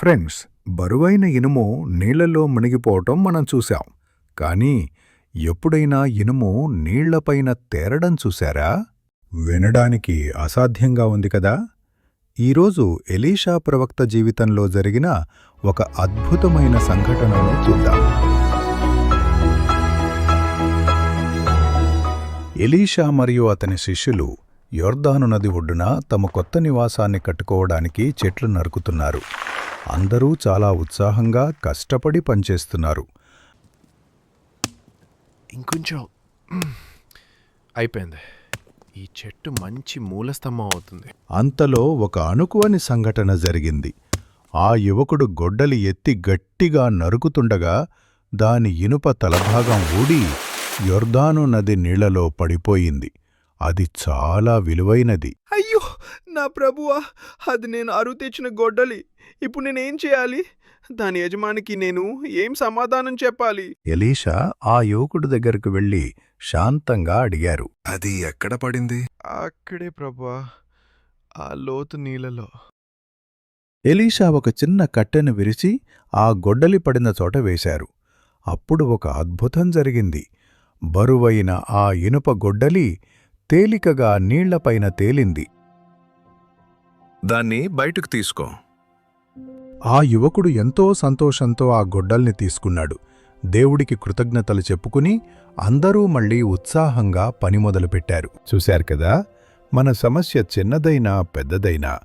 Friends బరువైన ఇనుము నీళ్ళలో మునిగిపోవటం మనం చూశాం. కానీ ఎప్పుడైనా ఇనుము నీళ్ళపైన తేరడం చూశారా? వినడానికి అసాధ్యంగా ఉంది కదా! ఈరోజు ఎలీషా ప్రవక్త జీవితంలో జరిగిన ఒక అద్భుతమైన సంఘటనను చూద్దాం. ఎలీషా మరియు అతని శిష్యులు యోర్దాను నది ఒడ్డున తమ కొత్త నివాసాన్ని కట్టుకోవడానికి చెట్లు నరుకుతున్నారు. అందరూ చాలా ఉత్సాహంగా కష్టపడి పనిచేస్తున్నారు. ఇంకొంచెం. అయిపోయింది. ఈ చెట్టు మంచి మూలస్తంభం అవుతుంది. అంతలో ఒక అనుకోని సంఘటన జరిగింది. ఆ యువకుడు గొడ్డలి ఎత్తి గట్టిగా నరుకుతుండగా దాని ఇనుప తలభాగం ఊడి యొర్దాను నది నీళ్ళలో పడిపోయింది. అది చాలా విలువైనది. నా ప్రభువా అది నేను అరువు తెచ్చిన గొడ్డలి. ఇప్పుడు నేనేం చేయాలి? దాని యజమానికి నేను ఏం సమాధానం చెప్పాలి? ఎలీషా ఆ యువకుడి దగ్గరకు వెళ్ళి శాంతంగా అడిగారు. అది ఎక్కడ పడింది? అక్కడే ప్రభువా ఆ లోతు నీళ్ళలో. ఎలీషా ఒక చిన్న కట్టెను విరిచి ఆ గొడ్డలి పడిన చోట వేశారు. అప్పుడు ఒక అద్భుతం జరిగింది. బరువైన ఆ ఇనుప గొడ్డలి తేలికగా నీళ్ళపైన తేలింది. దాన్ని బయటకు తీసుకో. ఆ యువకుడు ఎంతో సంతోషంతో ఆ గొడ్డల్ని తీసుకున్నాడు. దేవుడికి కృతజ్ఞతలు చెప్పుకుని అందరూ మళ్ళీ ఉత్సాహంగా పని మొదలుపెట్టారు. చూశారు కదా మన సమస్య చిన్నదైనా పెద్దదైనా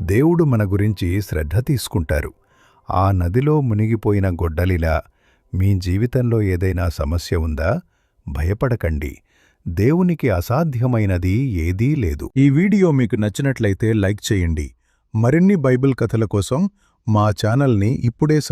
దేవుడు మన గురించి శ్రద్ధ తీసుకుంటారు. ఆ నదిలో మునిగిపోయిన గొడ్డలిలా మీ జీవితంలో ఏదైనా సమస్య ఉందా? భయపడకండి. దేవునికి అసాధ్యమైనది ఏదీ లేదు. ఈ వీడియో మీకు నచ్చినట్లయితే లైక్ చేయండి. మరిన్ని బైబిల్ కథల కోసం మా ఛానల్ని ఇప్పుడే